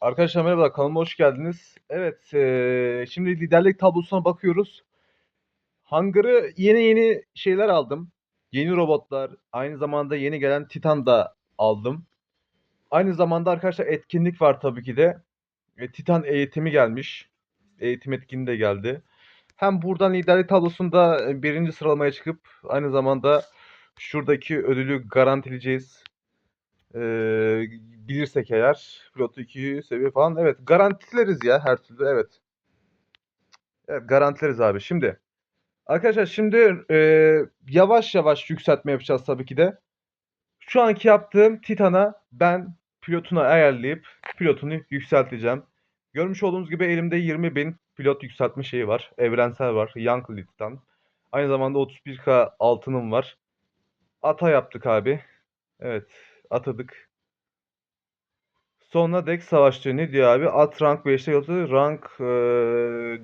Arkadaşlar merhaba kanalıma hoş geldiniz. Evet eee, şimdi liderlik tablosuna bakıyoruz. Hangarı yeni yeni şeyler aldım. Yeni robotlar, aynı zamanda yeni gelen Titan da aldım. Aynı zamanda arkadaşlar etkinlik var tabii ki de. E, Titan eğitimi gelmiş. Eğitim etkinliği de geldi. Hem buradan liderlik tablosunda e, birinci sıralamaya çıkıp aynı zamanda şuradaki ödülü garantileyeceğiz. Eee, bilirsek eğer pilotu 2 seviye falan evet garantileriz ya her türlü evet. Evet garantileriz abi. Şimdi arkadaşlar şimdi eee, yavaş yavaş yükseltme yapacağız tabii ki de. Şu anki yaptığım Titan'a ben pilotunu ayarlayıp pilotunu yükselteceğim. Görmüş olduğunuz gibi elimde 20.000 pilot yükseltme şeyi var. Evrensel var. Young Titan. Aynı zamanda 31k altınım var. Ata yaptık abi. Evet atadık. Sonra Dex savaşçı ne diyor abi? At rank 5'te yolda rank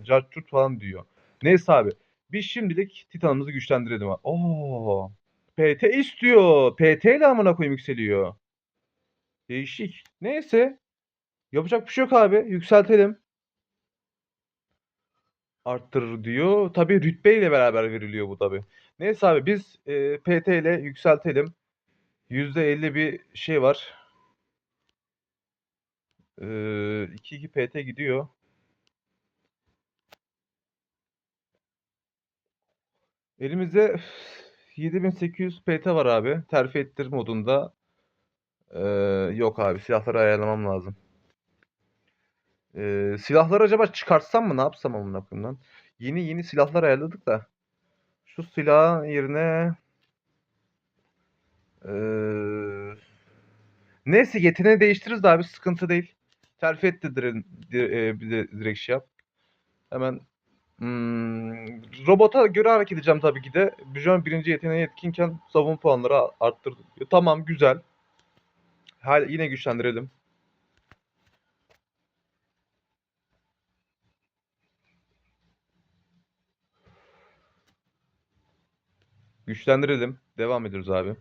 cartçurt falan diyor. Neyse abi. Biz şimdilik Titan'ımızı güçlendirelim. Oo. PT istiyor. PT ile amına koyayım yükseliyor. Değişik. Neyse. Yapacak bir şey yok abi. Yükseltelim. Arttırır diyor. Tabii rütbe ile beraber veriliyor bu tabii. Neyse abi biz eee, PT ile yükseltelim. %50 bir şey var. Eee 2-2 PT gidiyor. Elimizde 7800 PT var abi. Terfi ettir modunda. Eee, yok abi silahları ayarlamam lazım. Eee silahları acaba çıkartsam mı ne yapsam koyayım lan? Yeni yeni silahlar ayarladık da. Şu silahın yerine eee neyse yeteneği değiştiririz de abi sıkıntı değil. Terfi etti dire, di- e, direkt şey yap. Hemen hmm, robota göre hareket edeceğim tabii ki de. Bijon birinci yeteneği etkinken savunma puanları arttırdı. Tamam güzel. Hal yine güçlendirelim. Güçlendirelim. Devam ediyoruz abi.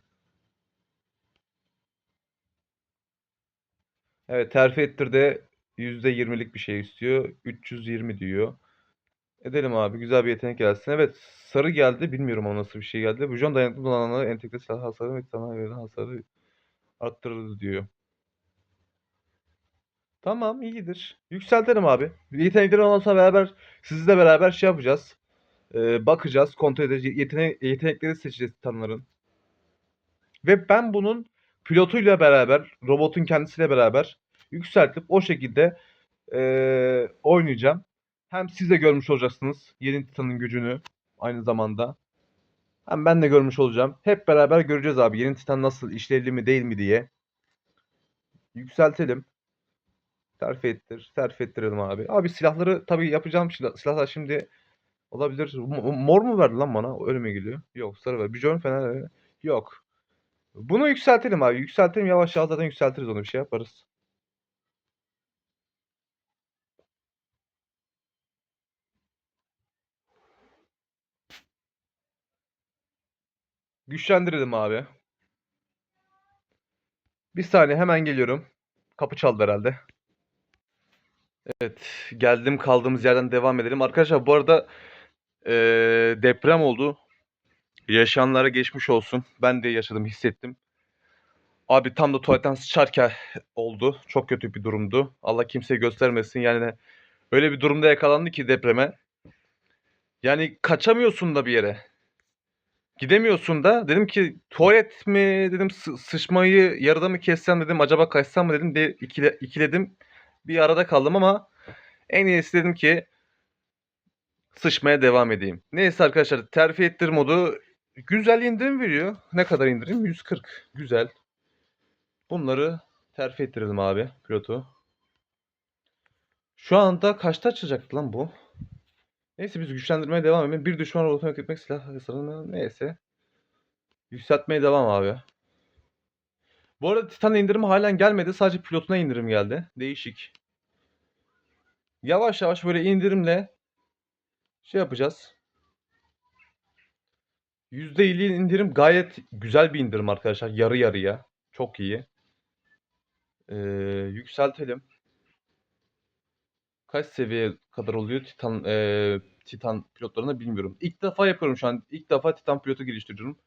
Evet terfi ettir de %20'lik bir şey istiyor. 320 diyor. Edelim abi. Güzel bir yetenek gelsin. Evet sarı geldi. Bilmiyorum o nasıl bir şey geldi. Bujon dayanıklı donanımları entegre silah hasarı ve sana verilen hasarı arttırır diyor. Tamam iyidir. Yükseltelim abi. Yetenekleri olmasa beraber sizle beraber şey yapacağız. Ee, bakacağız. Kontrol edeceğiz. Yetene yetenekleri seçeceğiz titanların. Ve ben bunun pilotuyla beraber, robotun kendisiyle beraber yükseltip o şekilde eee, oynayacağım. Hem siz de görmüş olacaksınız yeni Titan'ın gücünü aynı zamanda. Hem ben de görmüş olacağım. Hep beraber göreceğiz abi yeni Titan nasıl işlevli mi değil mi diye. Yükseltelim. Terfi ettir. Terfi ettirelim abi. Abi silahları tabii yapacağım silah- silahlar şimdi olabilir. Mor mu verdi lan bana? Öyle mi geliyor? Yok sarı ver. Bijon Fener yok. Bunu yükseltelim abi. Yükseltelim yavaş yavaş zaten yükseltiriz onu bir şey yaparız. Güçlendirelim abi. Bir saniye hemen geliyorum. Kapı çaldı herhalde. Evet, geldim kaldığımız yerden devam edelim. Arkadaşlar bu arada eee, deprem oldu. Yaşayanlara geçmiş olsun. Ben de yaşadım, hissettim. Abi tam da tuvaletten sıçarken oldu. Çok kötü bir durumdu. Allah kimseye göstermesin. Yani öyle bir durumda yakalandı ki depreme. Yani kaçamıyorsun da bir yere. Gidemiyorsun da. Dedim ki tuvalet mi dedim sı- sıçmayı yarıda mı kessem dedim acaba kaçsam mı dedim de ikile, ikiledim. Bir arada kaldım ama en iyisi dedim ki sıçmaya devam edeyim. Neyse arkadaşlar terfi ettir modu güzel indirim veriyor. Ne kadar indirim? 140. Güzel. Bunları terfi ettirelim abi pilotu. Şu anda kaçta açacaktı lan bu? Neyse biz güçlendirmeye devam edelim. Bir düşman robotunu yok etmek silah hasarını neyse. Yükseltmeye devam abi. Bu arada Titan indirimi halen gelmedi. Sadece pilotuna indirim geldi. Değişik. Yavaş yavaş böyle indirimle şey yapacağız. %50 indirim gayet güzel bir indirim arkadaşlar. Yarı yarıya. Çok iyi. Ee, yükseltelim. Kaç seviye kadar oluyor Titan ee, Titan pilotlarını bilmiyorum. İlk defa yapıyorum şu an. İlk defa Titan pilotu geliştiriyorum.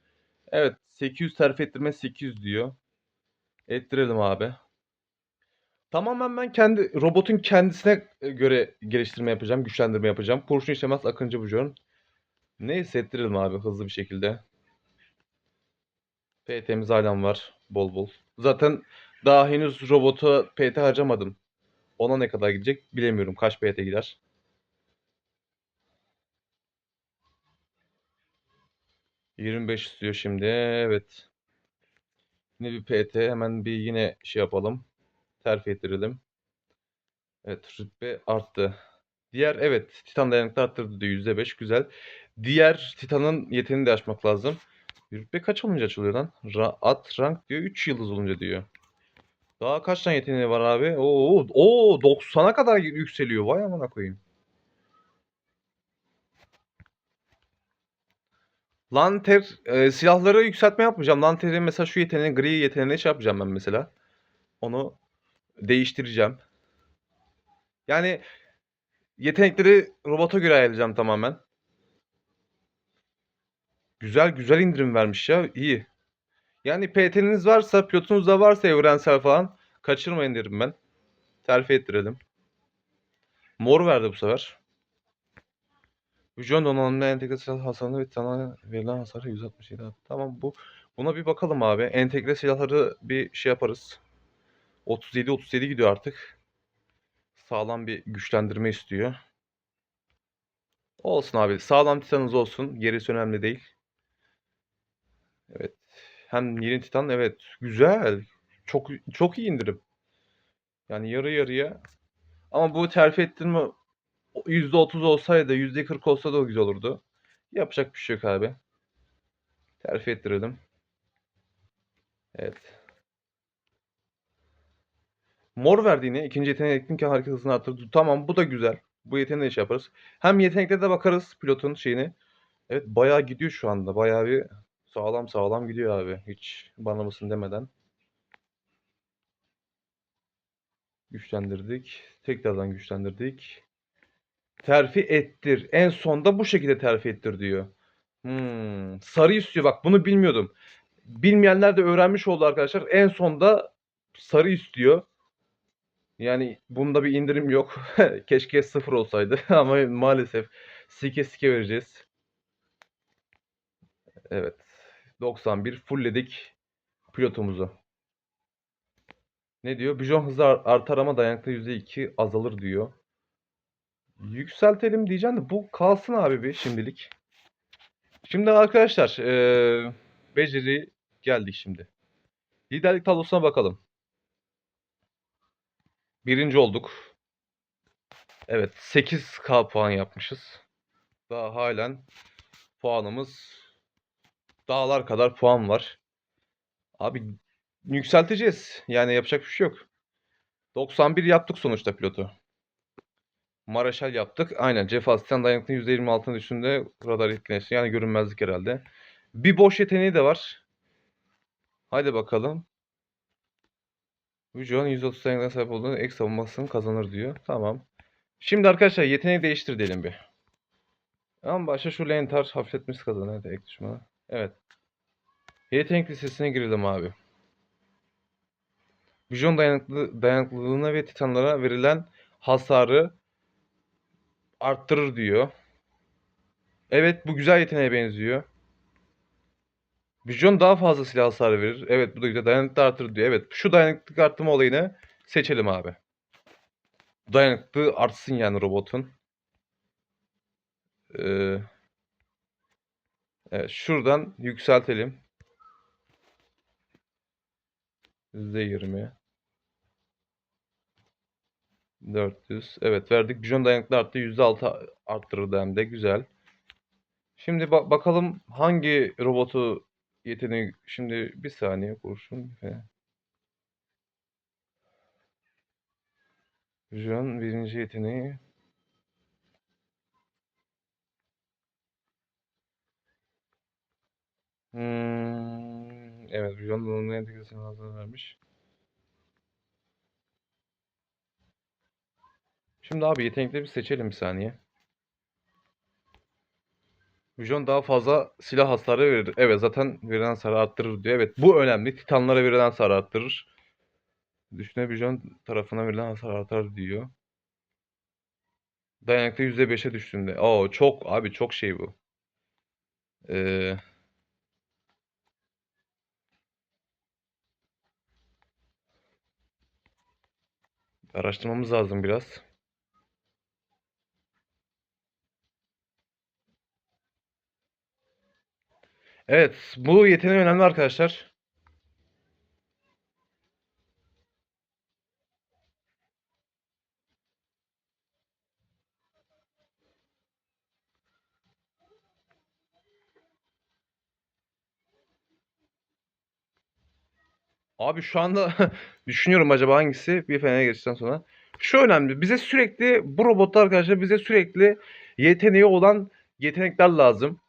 Evet 800 terfi ettirme 800 diyor. Ettirelim abi. Tamamen ben kendi robotun kendisine e, göre geliştirme yapacağım, güçlendirme yapacağım. Kurşun işlemez Akıncı Bujon. Neyse ettirelim abi hızlı bir şekilde. PT'miz halen var bol bol. Zaten daha henüz robota PT harcamadım. Ona ne kadar gidecek bilemiyorum. Kaç PT gider. ...25 istiyor şimdi. Evet. Yine bir PT. Hemen bir yine şey yapalım. Terfi ettirelim. Evet rütbe arttı. Diğer evet Titan dayanıklı arttırdı diyor %5 güzel. Diğer Titan'ın yeteneğini de açmak lazım. Rütbe kaç olunca açılıyor lan? Ra at rank diyor 3 yıldız olunca diyor. Daha kaç tane yeteneği var abi? Oo, oo 90'a kadar yükseliyor. Vay amına koyayım. Lanter e, silahları yükseltme yapmayacağım. Lanter'in mesela şu yeteneğini gri yeteneğini şey yapacağım ben mesela. Onu değiştireceğim. Yani yetenekleri robota göre ayarlayacağım tamamen. Güzel güzel indirim vermiş ya. iyi. Yani PT'niz varsa, pilotunuz da varsa evrensel falan kaçırmayın derim ben. Terfi ettirelim. Mor verdi bu sefer. Vücudun donanımında entegre silah hasarını ve sana verilen hasarı 167. Tamam bu. Buna bir bakalım abi. Entegre silahları bir şey yaparız. 37 37 gidiyor artık. Sağlam bir güçlendirme istiyor. Olsun abi. Sağlam titanınız olsun. Gerisi önemli değil. Evet. Hem yeni titan evet. Güzel. Çok çok iyi indirim. Yani yarı yarıya. Ama bu terfi ettirme %30 olsaydı %40 olsa da o güzel olurdu. Yapacak bir şey yok abi. Terfi ettirelim. Evet. Mor verdiğini ikinci yeteneğe ki hareket hızını arttırdı. Tamam bu da güzel. Bu yeteneği şey yaparız. Hem yeteneklere de bakarız pilotun şeyini. Evet bayağı gidiyor şu anda. Bayağı bir sağlam sağlam gidiyor abi. Hiç bana mısın demeden. Güçlendirdik. Tekrardan güçlendirdik. Terfi ettir. En sonda bu şekilde terfi ettir diyor. Hmm, sarı istiyor. Bak bunu bilmiyordum. Bilmeyenler de öğrenmiş oldu arkadaşlar. En sonda sarı istiyor. Yani bunda bir indirim yok. Keşke sıfır olsaydı ama maalesef sike sike vereceğiz. Evet. 91 fullledik pilotumuzu. Ne diyor? Bijon hızı artar ama dayanıklı %2 azalır diyor. Yükseltelim diyeceğim de bu kalsın abi bir şimdilik. Şimdi arkadaşlar ee, beceri geldik şimdi. Liderlik tablosuna bakalım. Birinci olduk. Evet 8k puan yapmışız. Daha halen puanımız dağlar kadar puan var. Abi yükselteceğiz. Yani yapacak bir şey yok. 91 yaptık sonuçta pilotu. Maraşal yaptık. Aynen. Cefasisten dayanıklı %26'nın üstünde radar etkileşti. Yani görünmezlik herhalde. Bir boş yeteneği de var. Haydi bakalım. Vücudun %30 dayanıklılığa sahip olduğunu ek savunmasını kazanır diyor. Tamam. Şimdi arkadaşlar yeteneği değiştir diyelim bir. Ama başta şu lentar hafifletmesi kazanır. Evet, ek düşmanı. Evet. Yetenek listesine girelim abi. Vücudun dayanıklı, dayanıklılığına ve titanlara verilen hasarı arttırır diyor. Evet bu güzel yeteneğe benziyor. Vücudun daha fazla silah hasarı verir. Evet bu da güzel. Dayanıklı artırır diyor. Evet şu dayanıklık arttırma olayını seçelim abi. Dayanıklı artsın yani robotun. Ee, evet şuradan yükseltelim. %20. 400. Evet verdik. Bijon dayanıklı arttı. %6 arttırdı hem de. Güzel. Şimdi bak bakalım hangi robotu yeteneği şimdi bir saniye kurşun falan. Juan birinci yeteneği Hmm, evet, Juan Longa entegrasyonu hazır vermiş. Şimdi abi yetenekleri bir seçelim bir saniye. Vision daha fazla silah hasarı verir. Evet zaten verilen hasarı arttırır diyor. Evet bu önemli. Titanlara verilen hasarı arttırır. Düşüne Vision tarafına verilen hasar artar diyor. Dayanıklı %5'e düştüğünde. Oo çok abi çok şey bu. Ee, araştırmamız lazım biraz. Evet, bu yeteneği önemli arkadaşlar. Abi şu anda düşünüyorum acaba hangisi bir fenere geçtikten sonra. Şu önemli. Bize sürekli bu robotlar arkadaşlar bize sürekli yeteneği olan yetenekler lazım.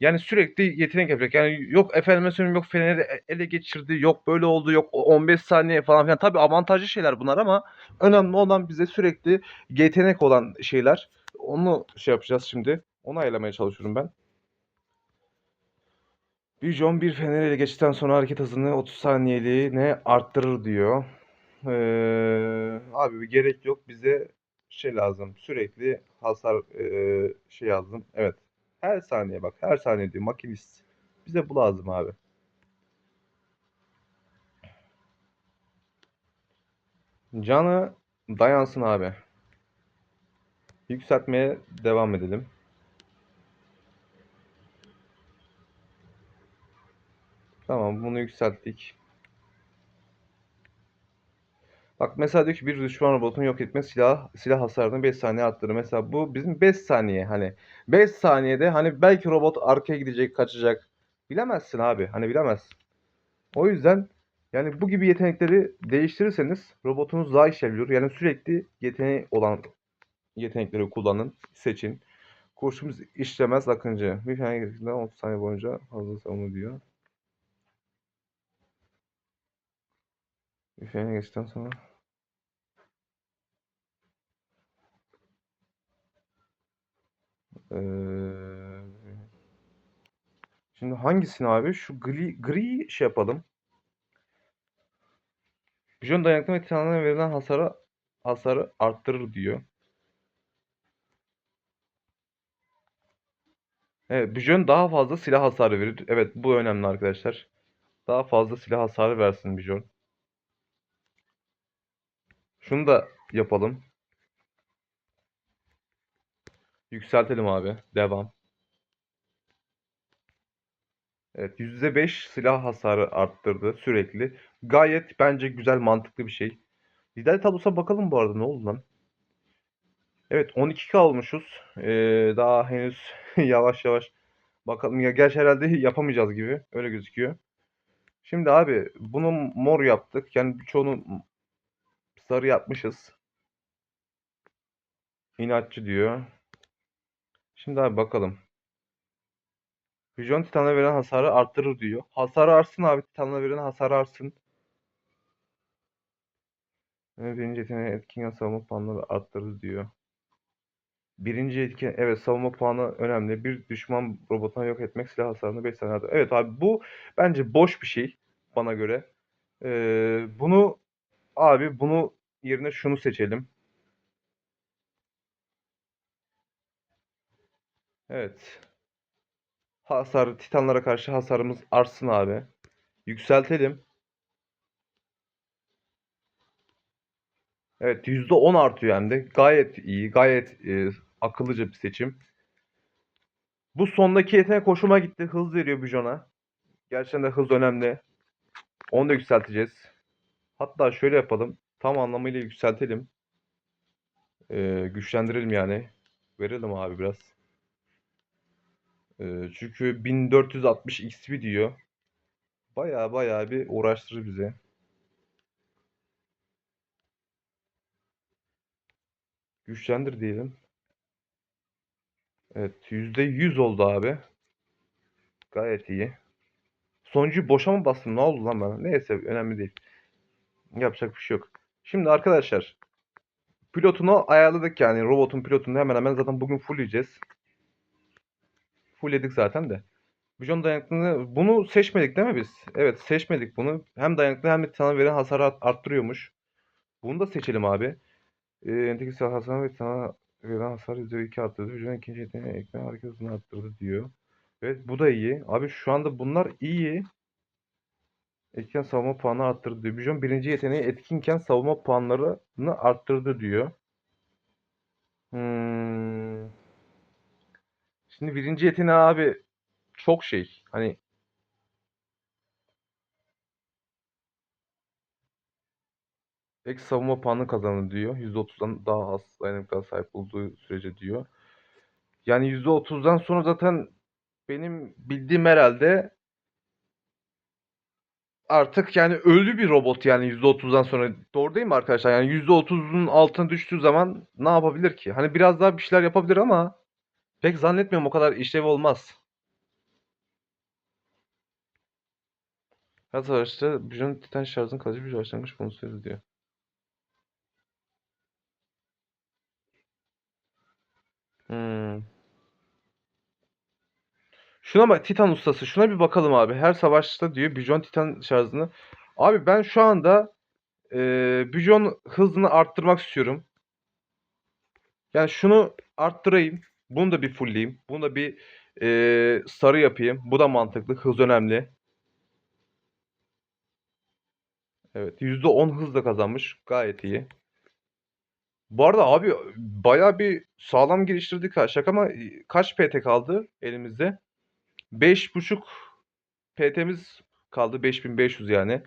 Yani sürekli yetenek yapacak. Yani yok efendime söyleyeyim yok Fener'i e- ele geçirdi. Yok böyle oldu. Yok 15 saniye falan filan. Tabii avantajlı şeyler bunlar ama önemli olan bize sürekli yetenek olan şeyler. Onu şey yapacağız şimdi. Onu ayarlamaya çalışıyorum ben. Vision bir Fener'i ele geçtikten sonra hareket hızını 30 saniyeliğine arttırır diyor. Ee, abi bir gerek yok. Bize şey lazım. Sürekli hasar ee, şey lazım. Evet. Her saniye bak. Her saniye diyor. Makinist. Bize bu lazım abi. Canı dayansın abi. Yükseltmeye devam edelim. Tamam bunu yükselttik. Bak mesela diyor ki bir düşman robotun yok etme silah silah hasarını 5 saniye arttırır. Mesela bu bizim 5 saniye hani 5 saniyede hani belki robot arkaya gidecek, kaçacak. Bilemezsin abi. Hani bilemezsin. O yüzden yani bu gibi yetenekleri değiştirirseniz robotunuz daha işlevli Yani sürekli yeteneği olan yetenekleri kullanın, seçin. Kurşumuz işlemez akıncı. Bir tane gerektiğinde 30 saniye boyunca fazla savunma diyor. Bir tane geçtikten sonra Ee, şimdi hangisini abi? Şu gri, gri şey yapalım. Bijon dayanıklı ve titanlara verilen hasarı hasarı arttırır diyor. Evet, Bijon daha fazla silah hasarı verir. Evet, bu önemli arkadaşlar. Daha fazla silah hasarı versin Bijon. Şunu da yapalım. Yükseltelim abi. Devam. Evet %5 silah hasarı arttırdı sürekli. Gayet bence güzel mantıklı bir şey. Lider tablosuna bakalım bu arada ne oldu lan? Evet 12K olmuşuz. Ee, daha henüz yavaş yavaş bakalım. Ya gerçi herhalde yapamayacağız gibi. Öyle gözüküyor. Şimdi abi bunu mor yaptık. Yani birçoğunu sarı yapmışız. İnatçı diyor. Şimdi abi bakalım. Vision Titan'a veren hasarı arttırır diyor. Hasarı artsın abi. Titan'a veren hasarı artsın. Birinci yeteneği etkin savunma puanları arttırır diyor. Birinci etken evet savunma puanı önemli. Bir düşman robotunu yok etmek silah hasarını 5 saniye arttırır. Evet abi bu bence boş bir şey bana göre. Ee, bunu abi bunu yerine şunu seçelim. Evet. Hasar, titanlara karşı hasarımız artsın abi. Yükseltelim. Evet %10 artıyor hem de. Gayet iyi, gayet e, akıllıca bir seçim. Bu sondaki yetenek hoşuma gitti. Hız veriyor Bijon'a. Gerçekten de hız önemli. Onu da yükselteceğiz. Hatta şöyle yapalım. Tam anlamıyla yükseltelim. Ee, güçlendirelim yani. Verelim abi biraz. Çünkü 1460 XP diyor. Baya baya bir uğraştırır bize. Güçlendir diyelim. Evet %100 oldu abi. Gayet iyi. Sonuncuyu boşa mı bastım? Ne oldu lan bana? Neyse önemli değil. Yapacak bir şey yok. Şimdi arkadaşlar Pilotunu ayarladık yani. Robotun pilotunu hemen hemen zaten bugün fullleyeceğiz. Fullledik zaten de. Bijon dayanıklılığını bunu seçmedik değil mi biz? Evet seçmedik bunu. Hem dayanıklı hem de sana veren hasarı art- arttırıyormuş. Bunu da seçelim abi. Ee, entegre silah hasarı ve sana veren hasarı %2 arttırdı. Bijon ikinci yeteneği ekran hareket hızını arttırdı diyor. Evet bu da iyi. Abi şu anda bunlar iyi. Etken savunma puanı arttırdı diyor. Bijon birinci yeteneği etkinken savunma puanlarını arttırdı diyor. Hmm. Şimdi birinci yeteneği abi çok şey. Hani ek savunma puanı kazanır diyor. %30'dan daha az dayanıklığa sahip olduğu sürece diyor. Yani %30'dan sonra zaten benim bildiğim herhalde artık yani ölü bir robot yani %30'dan sonra. Doğru değil mi arkadaşlar? Yani %30'un altına düştüğü zaman ne yapabilir ki? Hani biraz daha bir şeyler yapabilir ama pek zannetmiyorum o kadar işlevi olmaz. Her savaşta Bijon Titan şarjın kalıcı bir başlangıç verir diyor. Hmm. Şuna bak Titan ustası. Şuna bir bakalım abi. Her savaşta diyor Bijon Titan şarjını. Abi ben şu anda eee Bijon hızını arttırmak istiyorum. Yani şunu arttırayım. Bunu da bir fullleyeyim. Bunu da bir eee, sarı yapayım. Bu da mantıklı. Hız önemli. Evet. %10 hız da kazanmış. Gayet iyi. Bu arada abi bayağı bir sağlam geliştirdik ha. Şaka ama kaç PT kaldı elimizde? 5.5 PT'miz kaldı. 5500 yani.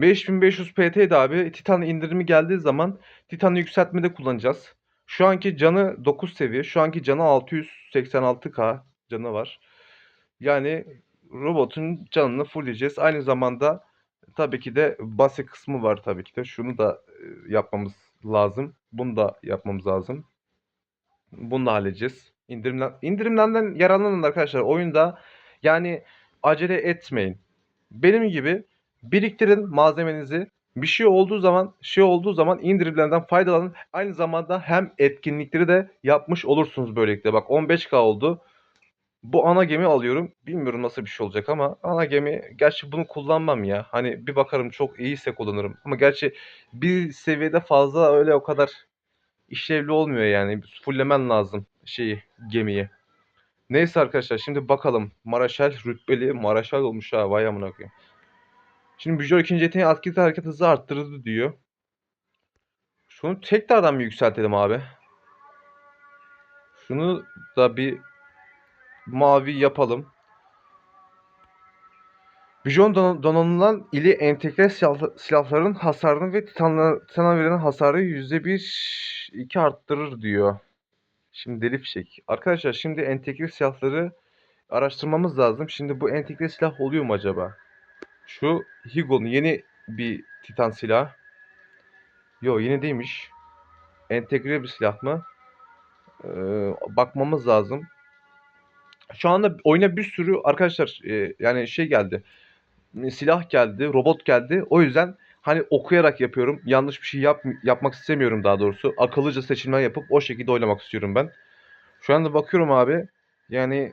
5500 PT'ydi abi. Titan indirimi geldiği zaman Titan'ı yükseltmede kullanacağız. Şu anki canı 9 seviye. Şu anki canı 686k canı var. Yani robotun canını fullleyeceğiz. Aynı zamanda tabii ki de base kısmı var tabii ki de. Şunu da e, yapmamız lazım. Bunu da yapmamız lazım. Bunu da halledeceğiz. İndirimden, indirimlerden yararlanın arkadaşlar. Oyunda yani acele etmeyin. Benim gibi biriktirin malzemenizi. Bir şey olduğu zaman, şey olduğu zaman indirimlerden faydalanın. Aynı zamanda hem etkinlikleri de yapmış olursunuz böylelikle. Bak 15k oldu. Bu ana gemi alıyorum. Bilmiyorum nasıl bir şey olacak ama ana gemi gerçi bunu kullanmam ya. Hani bir bakarım çok iyiyse kullanırım. Ama gerçi bir seviyede fazla öyle o kadar işlevli olmuyor yani. Fulllemen lazım şeyi, gemiyi. Neyse arkadaşlar şimdi bakalım. Maraşal rütbeli Maraşal olmuş ha vay amına koyayım. Şimdi Büjör ikinci yeteneği aktif hareket hızı arttırdı diyor. Şunu tekrardan bir yükseltelim abi. Şunu da bir mavi yapalım. Bijon don donanılan ili entegre silah- silahların hasarını ve titanla, titana verilen hasarı %1 2 arttırır diyor. Şimdi deli fişek. Arkadaşlar şimdi entegre silahları araştırmamız lazım. Şimdi bu entegre silah oluyor mu acaba? Şu Higo'nun yeni bir titan silah. Yo yeni değilmiş. Entegre bir silah mı? Ee, bakmamız lazım. Şu anda oyuna bir sürü arkadaşlar e, yani şey geldi. Silah geldi, robot geldi. O yüzden hani okuyarak yapıyorum. Yanlış bir şey yap, yapmak istemiyorum daha doğrusu. Akıllıca seçimler yapıp o şekilde oynamak istiyorum ben. Şu anda bakıyorum abi. Yani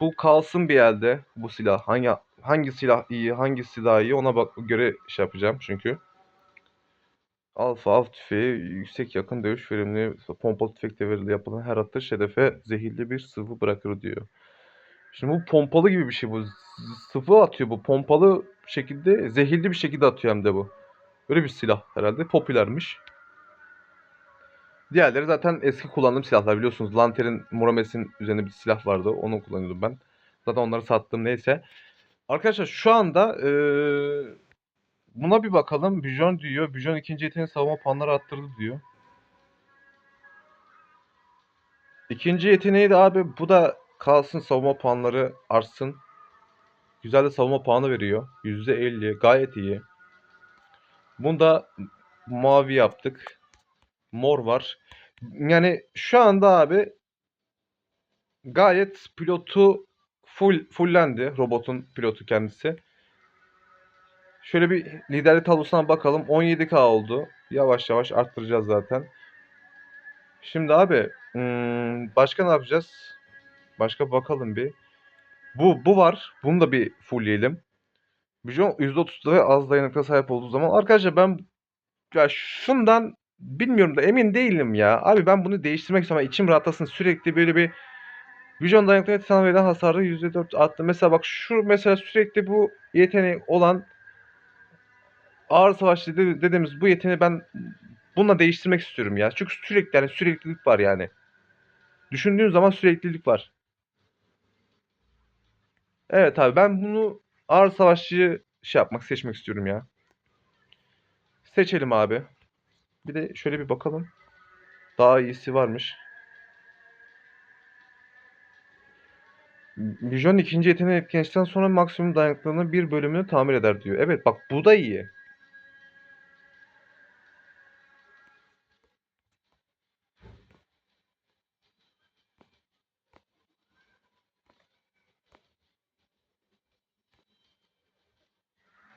bu kalsın bir elde bu silah. Hangi hangi silah iyi, hangisi daha iyi ona bak göre şey yapacağım çünkü. Alfa av tüfeği yüksek yakın dövüş verimli pompalı tüfek devrinde yapılan her atış hedefe zehirli bir sıvı bırakır diyor. Şimdi bu pompalı gibi bir şey bu. Sıvı atıyor bu. Pompalı şekilde zehirli bir şekilde atıyor hem de bu. Böyle bir silah herhalde. Popülermiş. Diğerleri zaten eski kullandığım silahlar biliyorsunuz. Lanter'in Murames'in üzerinde bir silah vardı. Onu kullanıyordum ben. Zaten onları sattım neyse. Arkadaşlar şu anda eee, buna bir bakalım. Bijon diyor. Bijon ikinci yeteneği savunma puanları arttırdı diyor. İkinci yeteneği de abi bu da kalsın savunma puanları artsın. Güzel de savunma puanı veriyor. %50 gayet iyi. Bunu da mavi yaptık. Mor var. Yani şu anda abi gayet pilotu full fullendi robotun pilotu kendisi. Şöyle bir liderlik tablosuna bakalım. 17k oldu. Yavaş yavaş arttıracağız zaten. Şimdi abi hmm, başka ne yapacağız? Başka bakalım bir. Bu bu var. Bunu da bir fullleyelim. Bijon %30'da ve az dayanıklığa sahip olduğu zaman arkadaşlar ben ya şundan bilmiyorum da emin değilim ya. Abi ben bunu değiştirmek istiyorum. İçim rahatlasın. Sürekli böyle bir Vision dayanıklı ve titan verilen hasarı %4 arttı. Mesela bak şu mesela sürekli bu yeteneği olan ağır savaşçı dedi- dediğimiz bu yeteneği ben bununla değiştirmek istiyorum ya. Çünkü sürekli yani süreklilik var yani. Düşündüğün zaman süreklilik var. Evet abi ben bunu ağır savaşçıyı şey yapmak seçmek istiyorum ya. Seçelim abi. Bir de şöyle bir bakalım. Daha iyisi varmış. Vision ikinci yeteneği etkileştikten sonra maksimum dayanıklılığının bir bölümünü tamir eder diyor. Evet bak bu da iyi.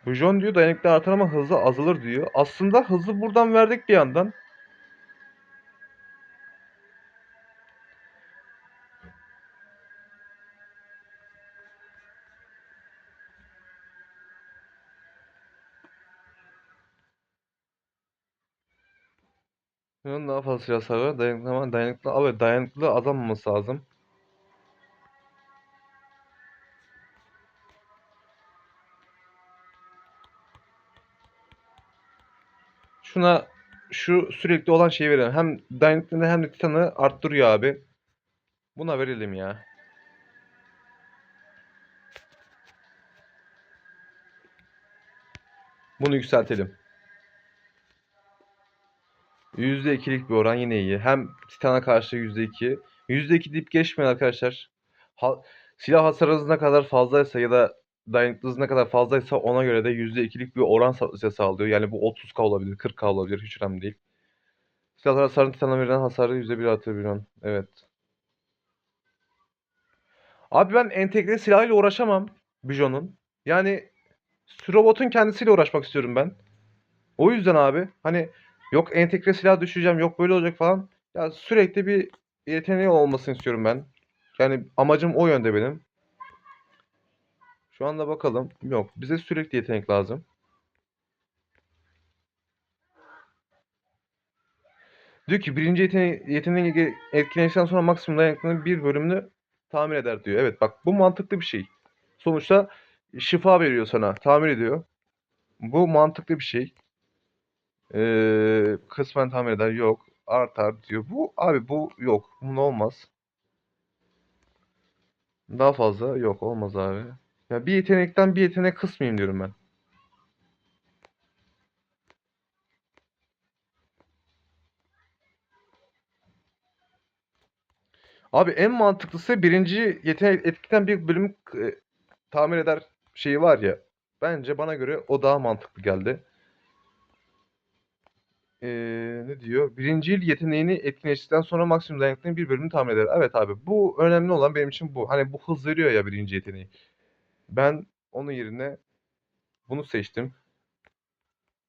Vision diyor dayanıklı artar ama hızı azalır diyor. Aslında hızı buradan verdik bir yandan. Bunun daha fazla silah var. Dayanıklı ama dayanıklı, evet dayanıklılığı azalmaması lazım. Şuna şu sürekli olan şeyi verelim. Hem dayanıklılığını hem de titanı arttırıyor abi. Buna verelim ya. Bunu yükseltelim. %2'lik bir oran yine iyi. Hem Titan'a karşı %2. %2 deyip geçmeyin arkadaşlar. Ha, silah hasarınız ne kadar fazlaysa ya da dayanıklılığınız ne kadar fazlaysa ona göre de %2'lik bir oran size sağlıyor. Yani bu 30k olabilir, 40k olabilir. Hiç önemli değil. Silahlar hasarın Titan'a verilen hasarı %1 artırıyor. Evet. Abi ben entegre silahıyla uğraşamam. Bijon'un. Yani robotun kendisiyle uğraşmak istiyorum ben. O yüzden abi hani yok entegre silah düşeceğim yok böyle olacak falan. Ya sürekli bir yeteneği olmasını istiyorum ben. Yani amacım o yönde benim. Şu anda bakalım. Yok. Bize sürekli yetenek lazım. Diyor ki birinci yeteneği, yeteneği etkileştikten sonra maksimum dayanıklılığının bir bölümünü tamir eder diyor. Evet bak bu mantıklı bir şey. Sonuçta şifa veriyor sana. Tamir ediyor. Bu mantıklı bir şey. Ee, kısmen tamir eder. Yok. Artar diyor. Bu abi bu yok. Bunun olmaz. Daha fazla yok. Olmaz abi. Ya bir yetenekten bir yetenek kısmayayım diyorum ben. Abi en mantıklısı birinci yetenek etkiden bir bölüm e, tamir eder şeyi var ya. Bence bana göre o daha mantıklı geldi. Ee, ne diyor? Birinci yıl yeteneğini etkinleştikten sonra maksimum dayanıklılığın bir bölümünü tamir eder. Evet abi bu önemli olan benim için bu. Hani bu hız veriyor ya birinci yeteneği. Ben onun yerine bunu seçtim.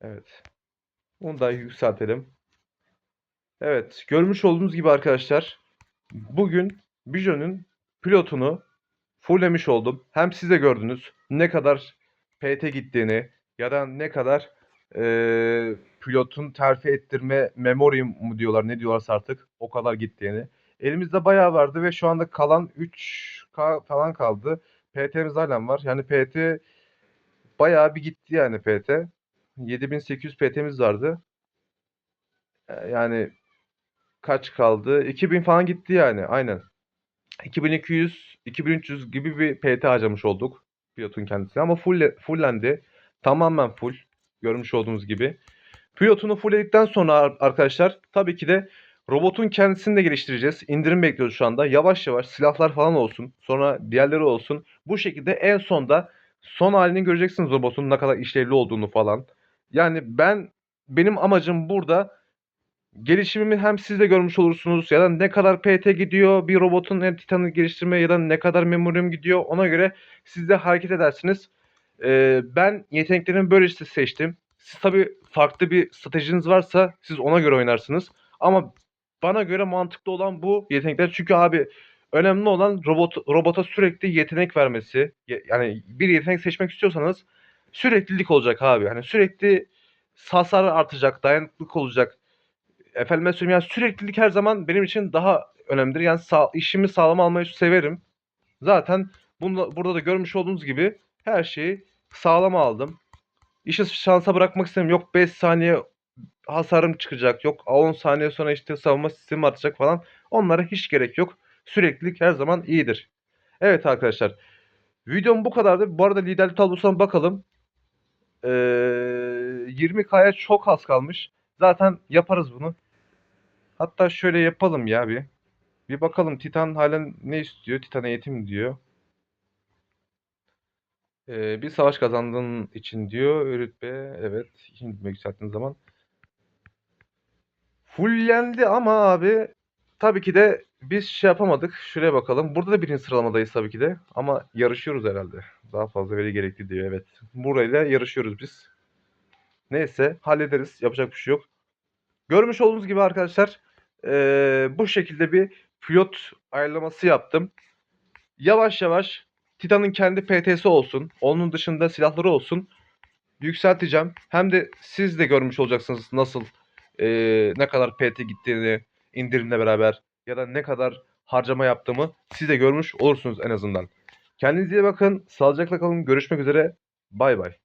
Evet. Bunu da yükseltelim. Evet. Görmüş olduğunuz gibi arkadaşlar. Bugün Bijon'un pilotunu fulllemiş oldum. Hem siz de gördünüz ne kadar PT gittiğini ya da ne kadar eee, pilotun terfi ettirme memory mu diyorlar ne diyorlarsa artık o kadar gittiğini. Elimizde bayağı vardı ve şu anda kalan 3K falan kaldı. PT'miz halen var. Yani PT bayağı bir gitti yani PT. 7800 PT'miz vardı. E, Yani kaç kaldı? 2000 falan gitti yani. Aynen. 2200, 2300 gibi bir PT harcamış olduk pilotun kendisi ama full fullendi. Tamamen full. Görmüş olduğunuz gibi. Pilotunu fullledikten sonra ar- arkadaşlar tabii ki de robotun kendisini de geliştireceğiz. İndirim bekliyoruz şu anda. Yavaş yavaş silahlar falan olsun. Sonra diğerleri olsun. Bu şekilde en sonda son halini göreceksiniz robotun ne kadar işlevli olduğunu falan. Yani ben benim amacım burada gelişimimi hem siz de görmüş olursunuz ya da ne kadar PT gidiyor bir robotun hem Titan'ı geliştirme ya da ne kadar memoryum gidiyor ona göre siz de hareket edersiniz. Ee, ben yeteneklerimi böyle işte seçtim. Siz tabii farklı bir stratejiniz varsa siz ona göre oynarsınız. Ama bana göre mantıklı olan bu yetenekler. Çünkü abi önemli olan robot robota sürekli yetenek vermesi. Yani bir yetenek seçmek istiyorsanız süreklilik olacak abi. Yani sürekli hasar artacak, dayanıklılık olacak. Efendime söyleyeyim yani süreklilik her zaman benim için daha önemlidir. Yani sağ, işimi sağlam almayı severim. Zaten bunda, burada da görmüş olduğunuz gibi her şeyi sağlam aldım. İşi şansa bırakmak istemiyorum. Yok 5 saniye hasarım çıkacak. Yok 10 saniye sonra işte savunma sistemi artacak falan. Onlara hiç gerek yok. Süreklilik her zaman iyidir. Evet arkadaşlar. Videom bu kadardı. Bu arada liderlik tablosuna bakalım. Ee, 20K'ya çok az kalmış. Zaten yaparız bunu. Hatta şöyle yapalım ya bir. Bir bakalım Titan halen ne istiyor? Titan eğitim diyor. Ee, bir savaş kazandığın için diyor. Rütbe evet. Şimdi yükselttiğin zaman. Fullendi ama abi tabii ki de biz şey yapamadık. Şuraya bakalım. Burada da birinci sıralamadayız tabii ki de. Ama yarışıyoruz herhalde. Daha fazla veri gerekli diyor evet. Burayla yarışıyoruz biz. Neyse hallederiz. Yapacak bir şey yok. Görmüş olduğunuz gibi arkadaşlar eee, bu şekilde bir pilot ayarlaması yaptım. Yavaş yavaş Titan'ın kendi PT'si olsun. Onun dışında silahları olsun. Yükselteceğim. Hem de siz de görmüş olacaksınız nasıl eee, ne kadar PT gittiğini indirimle beraber ya da ne kadar harcama yaptığımı siz de görmüş olursunuz en azından. Kendinize iyi bakın. Sağlıcakla kalın. Görüşmek üzere. Bay bay.